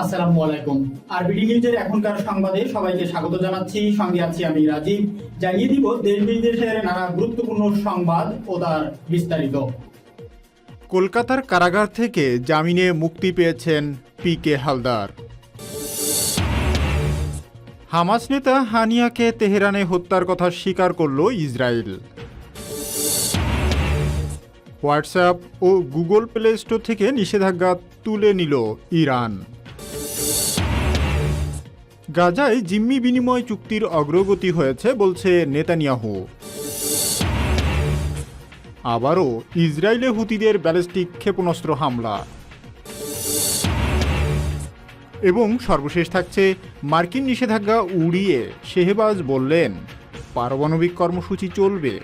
আসসালামু আলাইকুম। আরবিডি নিউজের এখনকার সংবাদে সবাইকে স্বাগত জানাচ্ছি। সঙ্গে আছি আমি রাজীব। জানিয়ে দিব দেশ বিদেশের নানা গুরুত্বপূর্ণ সংবাদ ও তার বিস্তারিত। কলকাতার কারাগার থেকে জামিনে মুক্তি পেয়েছেন পি কে হালদার। হামাস নেতা হানিয়াকে তেহরানে হত্যার কথা স্বীকার করল ইসরায়েল। হোয়াটসঅ্যাপ ও গুগল প্লে স্টোর থেকে নিষেধাজ্ঞা তুলে নিল ইরান। গাজায় জিম্মি বিনিময় চুক্তির অগ্রগতি হয়েছে বলছে নেতানিয়াহু। আবারও ইসরায়েলে হুতিদের ব্যালিস্টিক ক্ষেপণাস্ত্র হামলা। এবং সর্বশেষ থাকছে মার্কিন নিষেধাজ্ঞা উড়িয়ে শেহবাজ বললেন, পারমাণবিক কর্মসূচি চলবে।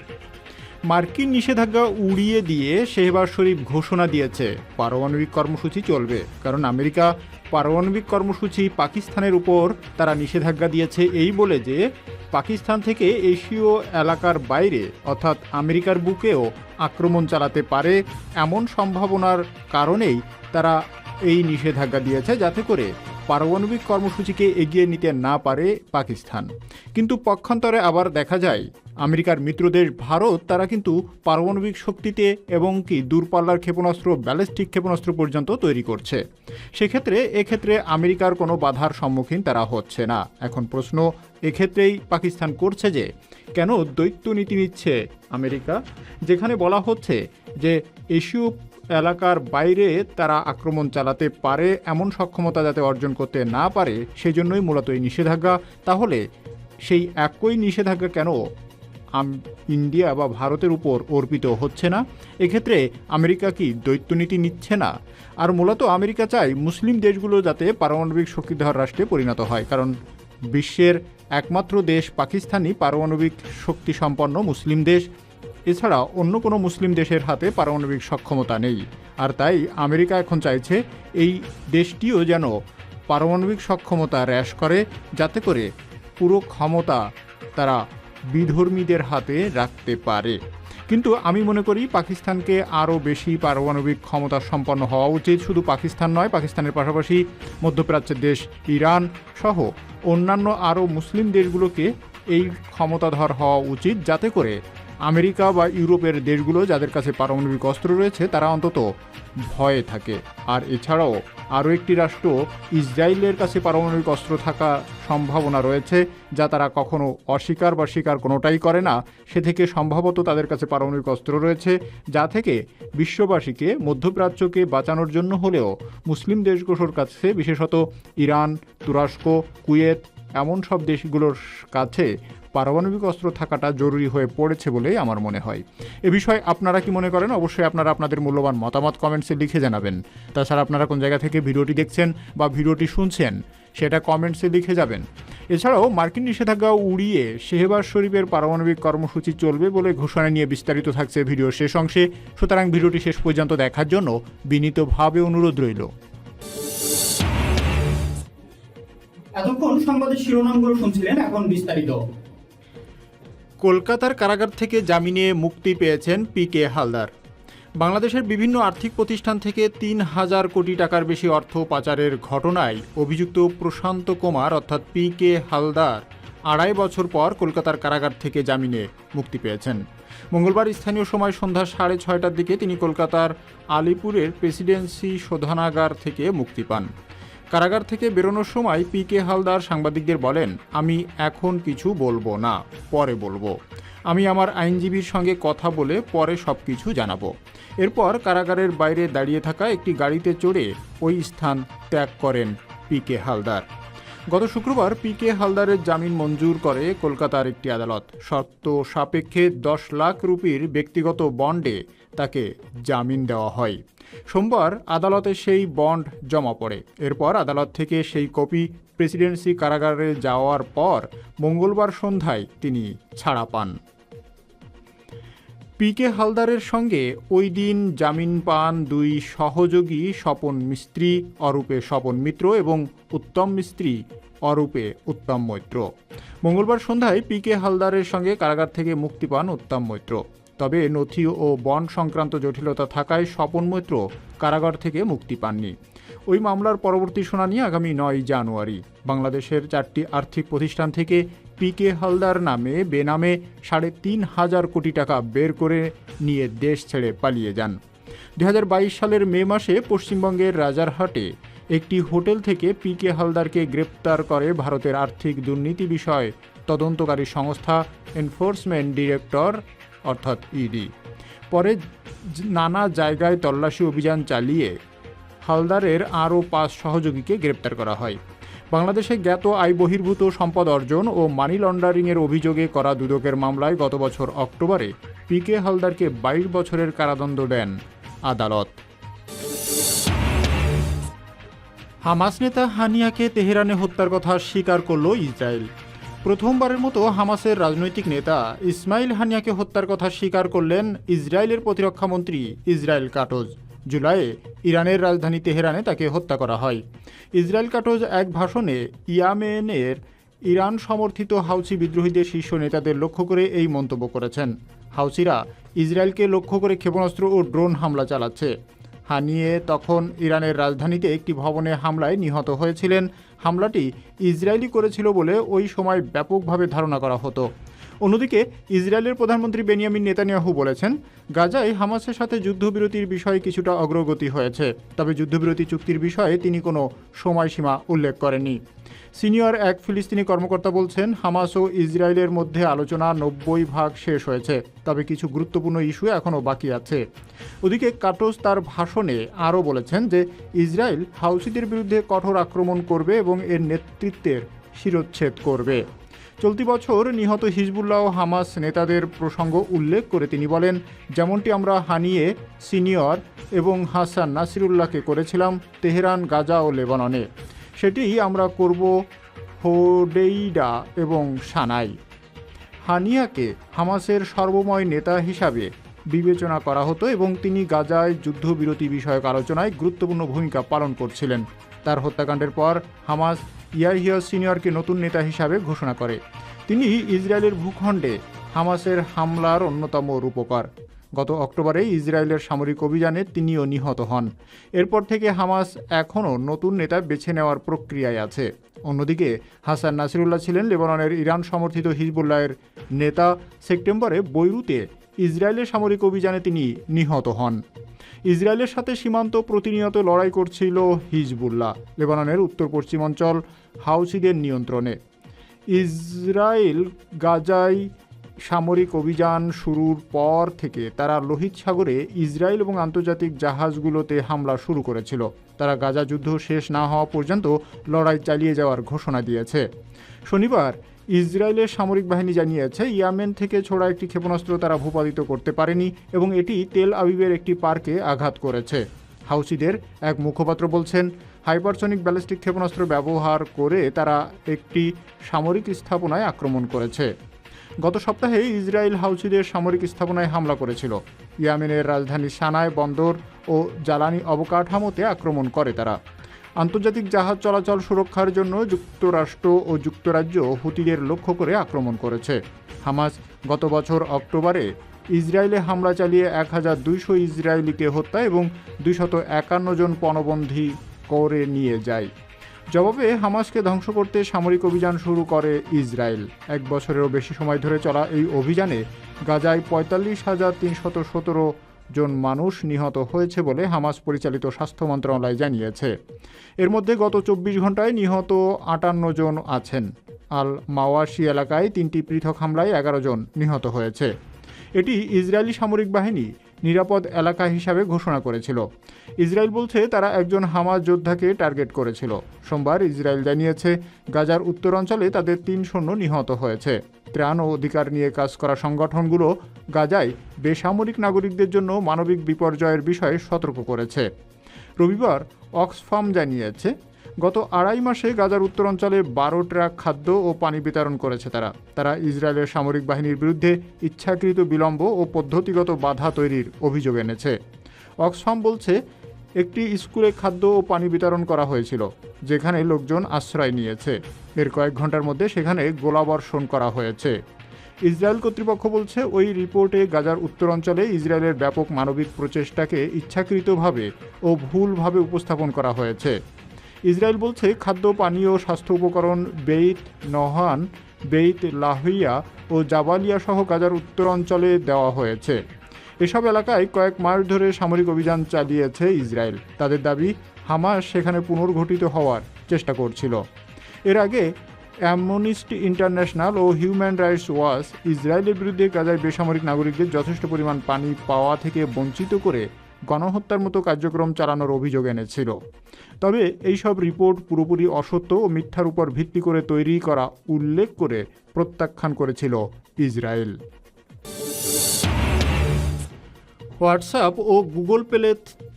মার্কিন নিষেধাজ্ঞা উড়িয়ে দিয়ে শেহবাজ শরীফ ঘোষণা দিয়েছে। পারমাণবিক কর্মসূচি চলবে, কারণ আমেরিকা পারমাণবিক কর্মসূচি পাকিস্তানের উপর তারা নিষেধাজ্ঞা দিয়েছে এই বলে যে, পাকিস্তান থেকে এশীয় এলাকার বাইরে, অর্থাৎ আমেরিকার বুকেও আক্রমণ চালাতে পারে এমন সম্ভাবনার কারণেই তারা এই নিষেধাজ্ঞা দিয়েছে, যাতে করে পারমাণবিক কর্মসূচিকে এগিয়ে নিতে না পারে পাকিস্তান। কিন্তু পক্ষান্তরে আবার দেখা যায়, আমেরিকার মিত্রদেশ ভারত, তারা কিন্তু পারমাণবিক শক্তিতে এবং কি দূরপাল্লার ক্ষেপণাস্ত্র, ব্যালিস্টিক ক্ষেপণাস্ত্র পর্যন্ত তৈরি করছে। সেক্ষেত্রে, এক্ষেত্রে আমেরিকার কোনো বাধার সম্মুখীন তারা হচ্ছে না। এখন প্রশ্ন, এক্ষেত্রেই পাকিস্তান করছে যে, কেন দ্বৈত নীতি নিচ্ছে আমেরিকা? যেখানে বলা হচ্ছে যে, এশীয় এলাকার বাইরে তারা আক্রমণ চালাতে পারে, এমন সক্ষমতা যাতে অর্জন করতে না পারে সেই জন্যই মূলত এই নিষেধাজ্ঞা। তাহলে সেই একই নিষেধাজ্ঞা কেন ইন্ডিয়া বা ভারতের উপর অর্পিত হচ্ছে না? এক্ষেত্রে আমেরিকা কি দ্বৈতনীতি নিচ্ছে না? আর মূলত আমেরিকা চায় মুসলিম দেশগুলো যাতে পারমাণবিক শক্তিধর রাষ্ট্রে পরিণত হয়, কারণ বিশ্বের একমাত্র দেশ পাকিস্তানই পারমাণবিক শক্তি সম্পন্ন মুসলিম দেশ। এছাড়া অন্য কোনো মুসলিম দেশের হাতে পারমাণবিক সক্ষমতা নেই। আর তাই আমেরিকা এখন চাইছে এই দেশটিও যেন পারমাণবিক সক্ষমতা হ্রাস করে, যাতে করে পুরো ক্ষমতা তারা বিধর্মীদের হাতে রাখতে পারে। কিন্তু আমি মনে করি পাকিস্তানকে আরও বেশি পারমাণবিক ক্ষমতা সম্পন্ন হওয়া উচিত। শুধু পাকিস্তান নয়, পাকিস্তানের পাশাপাশি মধ্যপ্রাচ্যের দেশ ইরান সহ অন্যান্য আরও মুসলিম দেশগুলোকে এই ক্ষমতাধর হওয়া উচিত, যাতে করে আমেরিকা বা ইউরোপের দেশগুলো যাদের কাছে পারমাণবিক অস্ত্র রয়েছে, তারা অন্তত ভয়ে থাকে। আর এছাড়াও আরও একটি রাষ্ট্র, ইসরায়েলের কাছে পারমাণবিক অস্ত্র থাকা সম্ভাবনা রয়েছে, যা তারা কখনো অস্বীকার বা স্বীকার কোনোটাই করে না। সে থেকে সম্ভবত তাদের কাছে পারমাণবিক অস্ত্র রয়েছে, যা থেকে বিশ্ববাসীকে, মধ্যপ্রাচ্যকে বাঁচানোর জন্য হলেও মুসলিম দেশগুলোর কাছে, বিশেষত ইরান, তুরস্ক, কুয়েত, এমন সব দেশগুলোর কাছে পারমাণবিক অস্ত্র থাকাটা জরুরি হয়ে পড়েছে বলেই আমার মনে হয়। এ বিষয়ে আপনারা কি মনে করেন? অবশ্যই আপনারা আপনাদের মূল্যবান মতামত কমেন্টসে লিখে জানাবেন। তাছাড়া আপনারা কোন জায়গা থেকে ভিডিওটি দেখছেন বা ভিডিওটি শুনছেন, সেটা কমেন্টসে লিখে যাবেন। এছাড়াও মার্কিন নিষেধাজ্ঞা উড়িয়ে শেহবাজ শরীফের পারমাণবিক কর্মসূচি চলবে বলে ঘোষণা নিয়ে বিস্তারিত থাকছে ভিডিওর শেষ অংশে। সুতরাং ভিডিওটি শেষ পর্যন্ত দেখার জন্য বিনীতভাবে অনুরোধ রইল। এতক্ষণ সংবাদের শিরোনামগুলো শুনছিলেন, এখন বিস্তারিত। কলকাতার কারাগার থেকে জামিনে মুক্তি পেয়েছেন পি কে হালদার। বাংলাদেশের বিভিন্ন আর্থিক প্রতিষ্ঠান থেকে তিন হাজার কোটি টাকার বেশি অর্থ পাচারের ঘটনায় অভিযুক্ত প্রশান্ত কুমার, অর্থাৎ পি কে হালদার, আড়াই বছর পর কলকাতার কারাগার থেকে জামিনে মুক্তি পেয়েছেন। মঙ্গলবার স্থানীয় সময় সন্ধ্যা সাড়ে ছয়টার দিকে তিনি কলকাতার আলিপুরের প্রেসিডেন্সি শোধনাগার থেকে মুক্তি পান। কারাগার থেকে বেরোনোর সময় পি কে হালদার সাংবাদিকদের বলেন, আমি এখন কিছু বলব না, পরে বলব। আমি আমার আইনজীবীর সঙ্গে কথা বলে পরে সব কিছু জানাব। এরপর কারাগারের বাইরে দাঁড়িয়ে থাকা একটি গাড়িতে চড়ে ওই স্থান ত্যাগ করেন পি কে হালদার। গত শুক্রবার পি কে হালদারের জামিন মঞ্জুর করে কলকাতার একটি আদালত। শর্ত সাপেক্ষে দশ লাখ রুপির ব্যক্তিগত বন্ডে তাকে জামিন দেওয়া হয়। সোমবার আদালতে সেই বন্ড জমা পড়ে। এরপর আদালত থেকে সেই কপি প্রেসিডেন্সি কারাগারে যাওয়ার পর মঙ্গলবার সন্ধ্যায় তিনি ছাড়া পান। পি কে হালদারের সঙ্গে ওই দিন জামিন পান দুই সহযোগী স্বপন মিস্ত্রি অরূপে স্বপন মিত্র এবং উত্তম মিস্ত্রি অরূপে উত্তম মৈত্র। মঙ্গলবার সন্ধ্যায় পি কে হালদারের সঙ্গে কারাগার থেকে মুক্তি পান উত্তম মৈত্র। তবে নথি ও বন সংক্রান্ত জটিলতা থাকায় স্বপন মৈত্র কারাগার থেকে মুক্তি পাননি। ওই মামলার পরবর্তী শুনানি আগামী নয় জানুয়ারি। বাংলাদেশের চারটি আর্থিক প্রতিষ্ঠান থেকে পিকে হালদার নামে বেনামে সাড়ে তিন হাজার কোটি টাকা বের করে নিয়ে দেশ ছেড়ে পালিয়ে যান। দু হাজার বাইশ সালের মে মাসে পশ্চিমবঙ্গের রাজারহাটে একটি হোটেল থেকে পিকে হালদারকে গ্রেপ্তার করে ভারতের আর্থিক দুর্নীতি বিষয় তদন্তকারী সংস্থা এনফোর্সমেন্ট ডিরেক্টর অর্থাৎ ইডি। পরে নানা জায়গায় তল্লাশি অভিযান চালিয়ে হালদারের আরও পাঁচ সহযোগীকে গ্রেপ্তার করা হয়। বাংলাদেশে জ্ঞাত আয় বহির্ভূত সম্পদ অর্জন ও মানি লন্ডারিংয়ের অভিযোগে করা দুদকের মামলায় গত বছর অক্টোবরে পি কে হালদারকে বাইশ বছরের কারাদণ্ড দেন আদালত। হামাস নেতা হানিয়াকে তেহরানে হত্যার কথা স্বীকার করল ইসরায়েল। প্রথমবারের মতো হামাসের রাজনৈতিক নেতা ইসমাইল হানিয়াকে হত্যার কথা স্বীকার করলেন ইসরায়েলের প্রতিরক্ষামন্ত্রী ইসরায়েল কাটোজ। জুলাইয়ে ইরানের রাজধানী তেহরানে তাকে হত্যা করা হয়। ইসরায়েল কাটোজ এক ভাষণে ইয়ামেনের ইরান সমর্থিত হাউসি বিদ্রোহীদের শীর্ষ নেতাদের লক্ষ্য করে এই মন্তব্য করেছেন। হাউসিরা ইসরায়েলকে লক্ষ্য করে ক্ষেপণাস্ত্র ও ড্রোন হামলা চালাচ্ছে। হানিয়ে তখন ইরানের রাজধানীতে একটি ভবনে হামলায় নিহত হয়েছিলেন। হামলাটি ইসরায়েলি করেছিল বলে ওই সময় ব্যাপকভাবে ধারণা করা হতো। অন্যদিকে ইসরায়েলের প্রধানমন্ত্রী বেনিয়ামিন নেতানিয়াহু বলেছেন, গাজায় হামাসের সাথে যুদ্ধবিরতির বিষয়ে কিছুটা অগ্রগতি হয়েছে, তবে যুদ্ধবিরতি চুক্তির বিষয়ে তিনি কোনো সময়সীমা উল্লেখ করেননি। সিনিয়র এক ফিলিস্তিনি কর্মকর্তা বলছেন, হামাস ও ইসরায়েলের মধ্যে আলোচনা নব্বই ভাগ শেষ হয়েছে, তবে কিছু গুরুত্বপূর্ণ ইস্যু এখনও বাকি আছে। ওদিকে কাটোস তার ভাষণে আরও বলেছেন যে, ইসরায়েল হাউসিদের বিরুদ্ধে কঠোর আক্রমণ করবে এবং এর নেতৃত্বের শিরোচ্ছেদ করবে। চলতি বছর নিহত হিজবুল্লাহ ও হামাস নেতাদের প্রসঙ্গ উল্লেখ করে তিনি বলেন, যেমনটি আমরা হানিয়ে, সিনিয়র এবং হাসান নাসিরুল্লাহকে করেছিলাম তেহরান, গাজা ও লেবাননে। সেটি আমরা করব হোডেইডা এবং সানাই। হানিয়াকে হামাসের সর্বময় নেতা হিসাবে বিবেচনা করা হতো এবং তিনি গাজায় যুদ্ধবিরতি বিষয়ক আলোচনায় গুরুত্বপূর্ণ ভূমিকা পালন করছিলেন। তার হত্যাকাণ্ডের পর হামাস ইয়াহিয়া সিনিয়রকে নতুন নেতা হিসাবে ঘোষণা করে। তিনি ইসরায়েলের ভূখণ্ডে হামাসের হামলার অন্যতম রূপকার। গত অক্টোবরে ইসরায়েলের সামরিক অভিযানে তিনিও নিহত হন। এরপর থেকে হামাস এখনও নতুন নেতা বেছে নেওয়ার প্রক্রিয়ায় আছে। অন্যদিকে, হাসান নাসিরুল্লাহ ছিলেন লেবাননের ইরান সমর্থিত হিজবুল্লাহের নেতা। সেপ্টেম্বরে বৈরুতে ইসরায়েলের সামরিক অভিযানে তিনি নিহত হন। ইসরায়েলের সাথে সীমান্ত প্রতিনিয়ত লড়াই করছিল হিজবুল্লাহ। লেবাননের উত্তর পশ্চিমাঞ্চল হাউসিদের নিয়ন্ত্রণে। ইসরায়েল গাজায় সামরিক অভিযান শুরুর পর থেকে তারা লোহিত সাগরে ইসরায়েল এবং আন্তর্জাতিক জাহাজগুলোতে হামলা শুরু করেছিল। তারা গাজা যুদ্ধ শেষ না হওয়া পর্যন্ত লড়াই চালিয়ে যাওয়ার ঘোষণা দিয়েছে। শনিবার ইসরায়েলের সামরিক বাহিনী জানিয়েছে, ইয়ামেন থেকে ছোড়া একটি ক্ষেপণাস্ত্র তারা ভূপাতিত করতে পারেনি এবং এটি তেল আবিবের একটি পার্কে আঘাত করেছে। হাউসিদের এক মুখপাত্র বলছেন, হাইপারসনিক ব্যালিস্টিক ক্ষেপণাস্ত্র ব্যবহার করে তারা একটি সামরিক স্থাপনায় আক্রমণ করেছে। গত সপ্তাহে ইসরায়েল হাউসিদের সামরিক স্থাপনায় হামলা করেছিল। ইয়ামেনের রাজধানী সানায় বন্দর ও জ্বালানি অবকাঠামোতে আক্রমণ করে তারা। আন্তর্জাতিক জাহাজ চলাচল সুরক্ষার জন্য যুক্তরাষ্ট্র ও যুক্তরাজ্য হুতিদের লক্ষ্য করে আক্রমণ করেছে। হামাস গত বছর অক্টোবরে ইসরায়েলে হামলা চালিয়ে এক হাজার দুইশো ইসরায়েলিকে হত্যা এবং দুইশত একান্ন জন পণবন্দী করে নিয়ে যায়। জবাবে হামাসকে ধ্বংস করতে সামরিক অভিযান শুরু করে ইসরায়েল। এক বছরেরও বেশি সময় ধরে চলা এই অভিযানে গাজায় পঁয়তাল্লিশ হাজার তিনশত সতেরো জন মানুষ নিহত হয়েছে বলে হামাস পরিচালিত স্বাস্থ্য মন্ত্রণালয় জানিয়েছে। এর মধ্যে গত চব্বিশ ঘন্টায় নিহত আটান্ন জন আছেন। আল মাওয়াশি এলাকায় তিনটি পৃথক হামলায় এগারো জন নিহত হয়েছে। এটি ইসরায়েলি সামরিক বাহিনী নিরাপদ এলাকা হিসাবে ঘোষণা করেছিল। ইসরায়েল বলছে তারা একজন হামাস যোদ্ধাকে টার্গেট করেছিল। সোমবার ইসরায়েল জানিয়েছে, গাজার উত্তরাঞ্চলে তাদের তিন সৈন্য নিহত হয়েছে। ত্রাণ ও অধিকার নিয়ে কাজ করা সংগঠনগুলো গাজায় বেসামরিক নাগরিকদের জন্য মানবিক বিপর্যয়ের বিষয়ে সতর্ক করেছে। রবিবার অক্সফার্ম জানিয়েছে গত আড়াই মাসে গাজার উত্তরাঞ্চলে বারো ট্রাক খাদ্য ও পানি বিতরণ করেছে তারা। তারা ইসরায়েলের সামরিক বাহিনীর বিরুদ্ধে ইচ্ছাকৃত বিলম্ব ও পদ্ধতিগত বাধা তৈরির অভিযোগ এনেছে। অক্সফার্ম বলছে, একটি স্কুলে খাদ্য ও পানি বিতরণ করা হয়েছিল, যেখানে লোকজন আশ্রয় নিয়েছে। এর কয়েক ঘণ্টার মধ্যে সেখানে গোলাবর্ষণ করা হয়েছে। ইসরায়েল কর্তৃপক্ষ বলছে, ওই রিপোর্টে গাজার উত্তরাঞ্চলে ইসরায়েলের ব্যাপক মানবিক প্রচেষ্টাকে ইচ্ছাকৃতভাবে ও ভুলভাবে উপস্থাপন করা হয়েছে। ইসরায়েল বলছে খাদ্য, পানীয় স্বাস্থ্য উপকরণ বেইত নহান বেইত লাহিয়া ও জাবালিয়া সহ গাজার উত্তরাঞ্চলে দেওয়া হয়েছে। এসব এলাকায় কয়েক মাস ধরে সামরিক অভিযান চালিয়েছে ইসরায়েল। তাদের দাবি, হামাস সেখানে পুনর্গঠিত হওয়ার চেষ্টা করছিল। এর আগে অ্যামনিস্টি ইন্টারন্যাশনাল ও হিউম্যান রাইটস ওয়াচ ইসরায়েলের বিরুদ্ধে গাজায় বেসামরিক নাগরিকদের যথেষ্ট পরিমাণ পানি পাওয়া থেকে বঞ্চিত করে গণহত্যার মতো কার্যক্রম চালানোর অভিযোগ এনেছিল। তবে এইসব রিপোর্ট পুরোপুরি অসত্য ও মিথ্যার উপর ভিত্তি করে তৈরি করা উল্লেখ করে প্রত্যাখ্যান করেছিল ইসরায়েল। হোয়াটসঅ্যাপ ও গুগল প্লে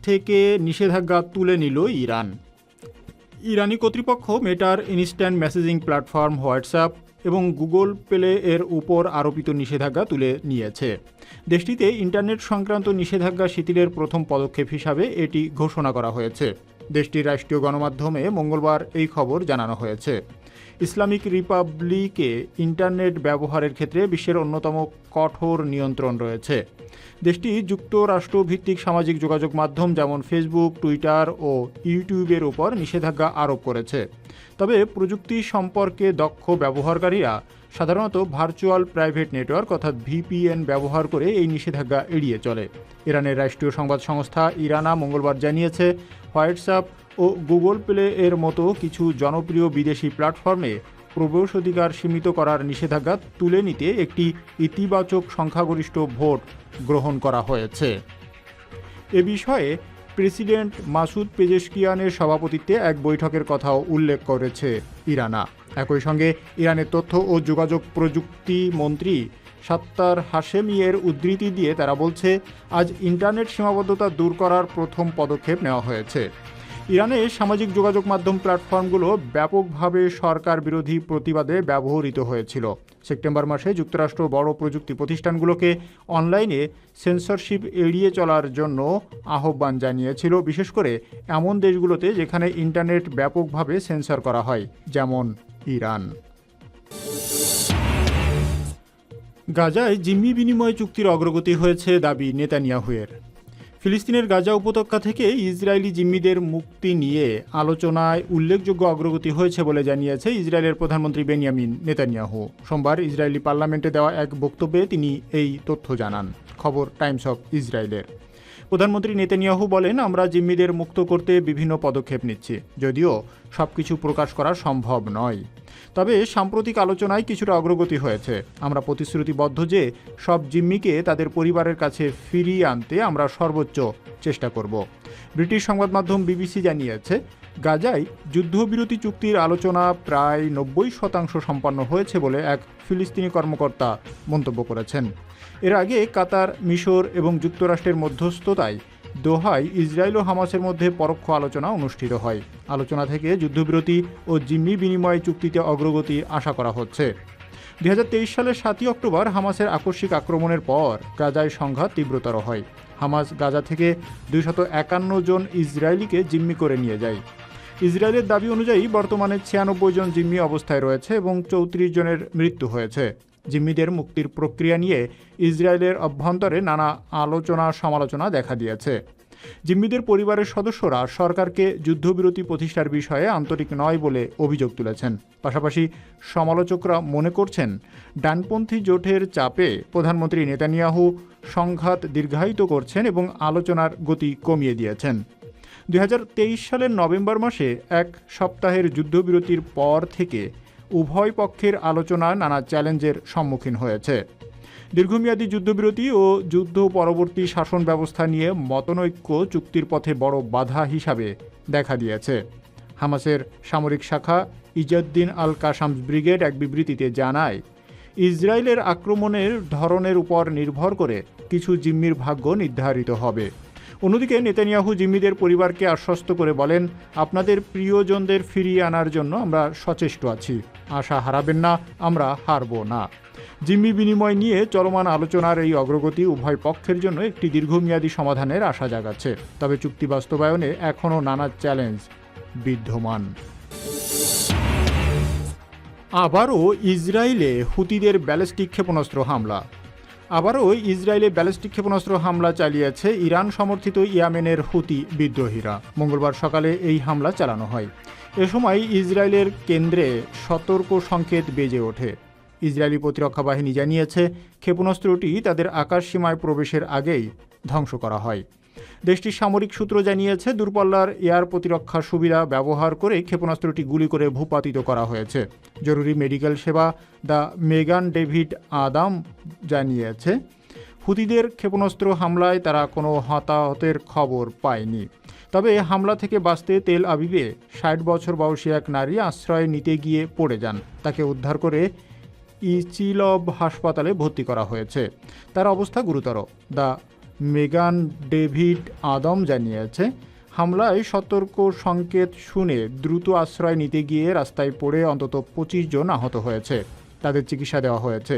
থেকে নিষেধাজ্ঞা তুলে নিল ইরান। ইরানি কর্তৃপক্ষ মেটার ইনস্ট্যান্ট মেসেজিং প্ল্যাটফর্ম হোয়াটসঅ্যাপ এবং গুগল প্লে এর উপর আরোপিত নিষেধাজ্ঞা তুলে নিয়েছে। দেশটিতে ইন্টারনেট সংক্রান্ত নিষেধাজ্ঞা শিথিলের প্রথম পদক্ষেপ হিসাবে এটি ঘোষণা করা হয়েছে। দেশটির রাষ্ট্রীয় গণমাধ্যমে মঙ্গলবার এই খবর জানানো হয়েছে। ইসলামিক রিপাবলিকে ইন্টারনেট ব্যবহারের ক্ষেত্রে বিশ্বের অন্যতম কঠোর নিয়ন্ত্রণ রয়েছে। দেশটি যুক্তরাষ্ট্রভিত্তিক সামাজিক যোগাযোগ মাধ্যম যেমন ফেসবুক, টুইটার ও ইউটিউবের উপর নিষেধাজ্ঞা আরোপ করেছে। তবে প্রযুক্তি সম্পর্কে দক্ষ ব্যবহারকারীরা সাধারণত ভার্চুয়াল প্রাইভেট নেটওয়ার্ক অর্থাৎ ভিপিএন ব্যবহার করে এই নিষেধাজ্ঞা এড়িয়ে চলে। ইরানের রাষ্ট্রীয় সংবাদ সংস্থা ইরানা মঙ্গলবার জানিয়েছে, হোয়াটসঅ্যাপ ও গুগল প্লে এর মতো কিছু জনপ্রিয় বিদেশি প্ল্যাটফর্মে প্রবেশাধিকার সীমিত করার নিষেধাজ্ঞা তুলে নিতে একটি ইতিবাচক সংখ্যাগরিষ্ঠ ভোট গ্রহণ করা হয়েছে। এ বিষয়ে প্রেসিডেন্ট মাসুদ পেজেশকিয়ানের সভাপতিত্বে এক বৈঠকের কথাও উল্লেখ করেছে ইরানা। একই সঙ্গে ইরানের তথ্য ও যোগাযোগ প্রযুক্তি মন্ত্রী সাত্তার হাশেমিয়ের উদ্ধৃতি দিয়ে তারা বলছে, আজ ইন্টারনেট সীমাবদ্ধতা দূর করার প্রথম পদক্ষেপ নেওয়া হয়েছে। ইরানে সামাজিক যোগাযোগ মাধ্যম প্ল্যাটফর্মগুলো ব্যাপকভাবে সরকার বিরোধী প্রতিবাদে ব্যবহৃত হয়েছিল। সেপ্টেম্বর মাসে যুক্তরাষ্ট্র বড় প্রযুক্তি প্রতিষ্ঠানগুলোকে অনলাইনে সেন্সরশিপ এড়িয়ে চলার জন্য আহ্বান জানিয়েছিল, বিশেষ করে এমন দেশগুলোতে যেখানে ইন্টারনেট ব্যাপকভাবে সেন্সর করা হয়, যেমন ইরান। গাজায় জিম্মি বিনিময় চুক্তির অগ্রগতি হয়েছে দাবি নেতানিয়াহুয়ের। ফিলিস্তিনের গাজা উপত্যকা থেকে ইসরায়েলি জিম্মিদের মুক্তি নিয়ে আলোচনায় উল্লেখযোগ্য অগ্রগতি হয়েছে বলে জানিয়েছে ইসরায়েলের প্রধানমন্ত্রী বেনিয়ামিন নেতানিয়াহু। সোমবার ইসরায়েলি পার্লামেন্টে দেওয়া এক বক্তব্যে তিনি এই তথ্য জানান। খবর টাইমস অফ ইসরায়েলের। প্রধানমন্ত্রী নেতানিয়াহু বলেন, আমরা জিম্মিদের মুক্ত করতে বিভিন্ন পদক্ষেপ নিচ্ছি, যদিও সবকিছু প্রকাশ করা সম্ভব নয়। তবে সাম্প্রতিক আলোচনায় কিছুটা অগ্রগতি হয়েছে। আমরা প্রতিশ্রুতিবদ্ধ যে, সব জিম্মিকে তাদের পরিবারের কাছে ফিরিয়ে আনতে আমরা সর্বোচ্চ চেষ্টা করব। ব্রিটিশ সংবাদ মাধ্যম বিবিসি জানিয়েছে, গাজায় যুদ্ধবিরতি চুক্তির আলোচনা প্রায় নব্বই শতাংশ সম্পন্ন হয়েছে বলে এক ফিলিস্তিনি কর্মকর্তা মন্তব্য করেছেন। এর আগে কাতার, মিশর এবং যুক্তরাষ্ট্রের মধ্যস্থতায় দোহায় ইসরায়েল ও হামাসের মধ্যে পরোক্ষ আলোচনা অনুষ্ঠিত হয়। আলোচনা থেকে যুদ্ধবিরতি ও জিম্মি বিনিময় চুক্তিতে অগ্রগতি আশা করা হচ্ছে। দুই হাজার তেইশ সালের সাতই অক্টোবর হামাসের আকস্মিক আক্রমণের পর গাজায় সংঘাত তীব্রতর হয়। হামাস গাজা থেকে দুইশত একান্ন জন ইসরায়েলিকে জিম্মি করে নিয়ে যায়। ইসরায়েলের দাবি অনুযায়ী বর্তমানে ছিয়ানব্বই জন জিম্মি অবস্থায় রয়েছে এবং চৌত্রিশ জনের মৃত্যু হয়েছে। জিম্মিদের মুক্তির প্রক্রিয়া নিয়ে ইসরায়েলের অভ্যন্তরে নানা আলোচনা সমালোচনা দেখা দিয়েছে। জিম্মিদের পরিবারের সদস্যরা সরকারকে যুদ্ধবিরতি প্রতিষ্ঠার বিষয়ে আন্তরিক নয় বলে অভিযোগ তুলেছেন। পাশাপাশি সমালোচকরা মনে করছেন, ডানপন্থী জোটের চাপে প্রধানমন্ত্রী নেতানিয়াহু সংঘাত দীর্ঘায়িত করছেন এবং আলোচনার গতি কমিয়ে দিয়েছেন। দু হাজার তেইশ সালের নভেম্বর মাসে এক সপ্তাহের যুদ্ধবিরতির পর থেকে উভয় পক্ষের আলোচনা নানা চ্যালেঞ্জের সম্মুখীন হয়েছে। দীর্ঘমেয়াদী যুদ্ধবিরতি ও যুদ্ধ পরবর্তী শাসন ব্যবস্থা নিয়ে মতনৈক্য চুক্তির পথে বড় বাধা হিসাবে দেখা দিয়েছে। হামাসের সামরিক শাখা ইজাদ্দিন আল কাসামস ব্রিগেড এক বিবৃতিতে জানায়, ইসরায়েলের আক্রমণের ধরনের উপর নির্ভর করে কিছু জিম্মির ভাগ্য নির্ধারিত হবে। অন্যদিকে নেতানিয়াহু জিম্মিদের পরিবারকে আশ্বস্ত করে বলেন, আপনাদের প্রিয়জনদের ফিরিয়ে আনার জন্য আমরা সচেষ্ট আছি। আশা হারাবেন না, আমরা হারব না। জিম্মি বিনিময় নিয়ে চলমান আলোচনার এই অগ্রগতি উভয় পক্ষের জন্য একটি দীর্ঘমেয়াদী সমাধানের আশা জাগাচ্ছে। তবে চুক্তি বাস্তবায়নে এখনও নানা চ্যালেঞ্জ বিদ্যমান। আবারও ইসরায়েলে হুতিদের ব্যালিস্টিক ক্ষেপণাস্ত্র হামলা। আবারও ইসরায়েলে ব্যালিস্টিক ক্ষেপণাস্ত্র হামলা চালিয়েছে ইরান সমর্থিত ইয়ামেনের হুতি বিদ্রোহীরা। মঙ্গলবার সকালে এই হামলা চালানো হয়। এ সময় ইসরায়েলের কেন্দ্রে সতর্ক সংকেত বেজে ওঠে। ইসরায়েলি প্রতিরক্ষা বাহিনী জানিয়েছে, ক্ষেপণাস্ত্রটি তাদের আকাশ সীমায় প্রবেশের আগেই ধ্বংস করা হয়। দেশটির সামরিক সূত্র জানিয়েছে, দূরপাল্লার এয়ার প্রতিরক্ষা সুবিধা ব্যবহার করে ক্ষেপণাস্ত্রটি গুলি করে ভূপাতিত করা হয়েছে। জরুরি মেডিকেল সেবা দ্য মেগান ডেভিড আদাম জানিয়েছে, হুতিদের ক্ষেপণাস্ত্র হামলায় তারা কোনো হতাহতের খবর পায়নি। তবে হামলা থেকে বাঁচতে তেল আবিবে ষাট বছর বয়সী এক নারী আশ্রয় নিতে গিয়ে পড়ে যান। তাকে উদ্ধার করে ইচিলব হাসপাতালে ভর্তি করা হয়েছে। তার অবস্থা গুরুতর। দ্য মেগান ডেভিড আদম জানিয়েছে, হামলায় সতর্ক সংকেত শুনে দ্রুত আশ্রয় নিতে গিয়ে রাস্তায় পড়ে অন্তত পঁচিশ জন আহত হয়েছে, তাদের চিকিৎসা দেওয়া হয়েছে।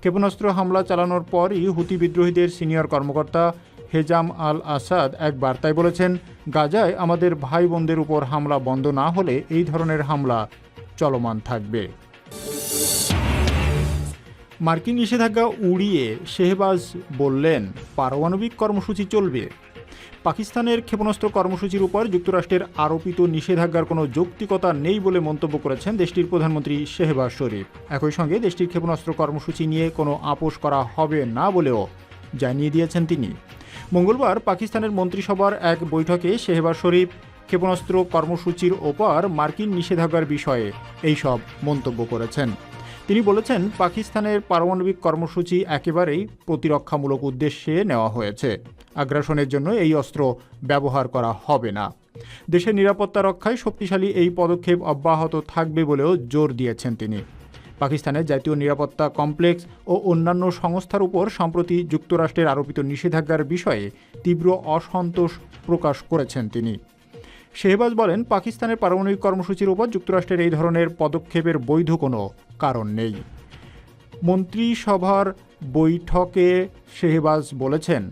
ক্ষেপণাস্ত্র হামলা চালানোর পরই হুতি বিদ্রোহীদের সিনিয়র কর্মকর্তা হেজাম আল আসাদ এক বার্তায় বলেছেন, গাজায় আমাদের ভাই বোনদের উপর হামলা বন্ধ না হলে এই ধরনের হামলা চলমান থাকবে। মার্কিন নিষেধাজ্ঞা উড়িয়ে শেহবাজ বললেন, পারমাণবিক কর্মসূচি চলবে। পাকিস্তানের ক্ষেপণাস্ত্র কর্মসূচির উপর যুক্তরাষ্ট্রের আরোপিত নিষেধাজ্ঞার কোনো যৌক্তিকতা নেই বলে মন্তব্য করেছেন দেশটির প্রধানমন্ত্রী শেহবাজ শরীফ। একই সঙ্গে দেশটির ক্ষেপণাস্ত্র কর্মসূচি নিয়ে কোনো আপোষ করা হবে না বলেও জানিয়ে দিয়েছেন তিনি। মঙ্গলবার পাকিস্তানের মন্ত্রিসভার এক বৈঠকে শেহবাজ শরীফ ক্ষেপণাস্ত্র কর্মসূচির ওপর মার্কিন নিষেধাজ্ঞার বিষয়ে এইসব মন্তব্য করেছেন। তিনি বলেছেন, পাকিস্তানের পারমাণবিক কর্মসূচি একেবারেই প্রতিরক্ষামূলক উদ্দেশ্যে নেওয়া হয়েছে। আগ্রাসনের জন্য এই অস্ত্র ব্যবহার করা হবে না। দেশের নিরাপত্তা রক্ষায় শক্তিশালী এই পদক্ষেপ অব্যাহত থাকবে বলেও জোর দিয়েছেন তিনি। পাকিস্তানের জাতীয় নিরাপত্তা কমপ্লেক্স ও অন্যান্য সংস্থার উপর সম্প্রতি যুক্তরাষ্ট্রের আরোপিত নিষেধাজ্ঞার বিষয়ে তীব্র অসন্তোষ প্রকাশ করেছেন তিনি। শেহবাজ বলেন, পাকিস্তানের পারমাণবিক কর্মসূচির উপর যুক্তরাষ্ট্রের এই ধরনের পদক্ষেপের বৈধ কোনো কারণ নেই। মন্ত্রিসভার বৈঠকে শেহবাজ বলেছেন,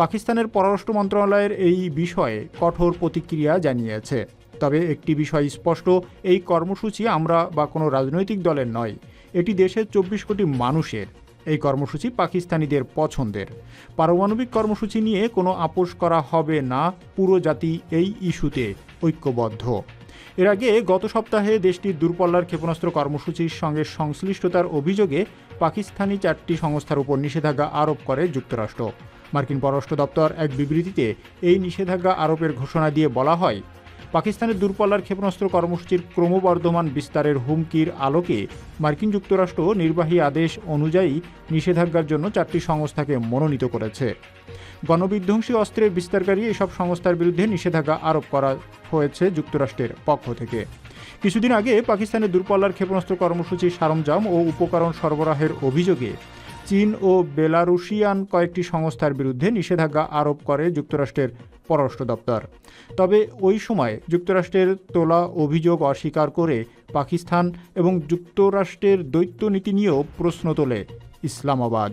পাকিস্তানের পররাষ্ট্র মন্ত্রণালয়ের এই বিষয়ে কঠোর প্রতিক্রিয়া জানিয়েছে। তবে একটি বিষয় স্পষ্ট, এই কর্মসূচি আমরা বা কোনো রাজনৈতিক দলের নয়, এটি দেশের চব্বিশ কোটি মানুষের এই কর্মসূচি পাকিস্তানিদের পছন্দের। পারমাণবিক কর্মসূচি নিয়ে কোনো আপোষ করা হবে না, পুরো জাতি এই ইস্যুতে ঐক্যবদ্ধ। এর আগে গত সপ্তাহে দেশটির দূরপল্লার ক্ষেপণাস্ত্র কর্মসূচির সঙ্গে সংশ্লিষ্টতার অভিযোগে পাকিস্তানি চারটি সংস্থার উপর নিষেধাজ্ঞা আরোপ করে যুক্তরাষ্ট্র। মার্কিন পররাষ্ট্র দপ্তর এক বিবৃতিতে এই নিষেধাজ্ঞা আরোপের ঘোষণা দিয়ে বলা হয় পাকিস্তানের দূরপাল্লার ক্ষেপণাস্ত্র কর্মসূচির ক্রমবর্ধমান বিস্তারের হুমকির আলোকে মার্কিন যুক্তরাষ্ট্র নির্বাহী আদেশ অনুযায়ী নিষেধাজ্ঞার জন্য চারটি সংস্থাকে মনোনীত করেছে। গণবিধ্বংসী অস্ত্রের বিস্তারকারী এসব সংস্থার বিরুদ্ধে নিষেধাজ্ঞা আরোপ করা হয়েছে যুক্তরাষ্ট্রের পক্ষ থেকে। কিছুদিন আগে পাকিস্তানের দূরপাল্লার ক্ষেপণাস্ত্র কর্মসূচির সরঞ্জাম ও উপকরণ সরবরাহের অভিযোগে চীন ও বেলারুশিয়ান কয়েকটি সংস্থার বিরুদ্ধে নিষেধাজ্ঞা আরোপ করে যুক্তরাষ্ট্রের পররাষ্ট্র দপ্তর। তবে ওই সময় যুক্তরাষ্ট্রের তোলা অভিযোগ অস্বীকার করে পাকিস্তান এবং যুক্তরাষ্ট্রের দ্বৈত নীতি নিয়েও প্রশ্ন তোলে ইসলামাবাদ।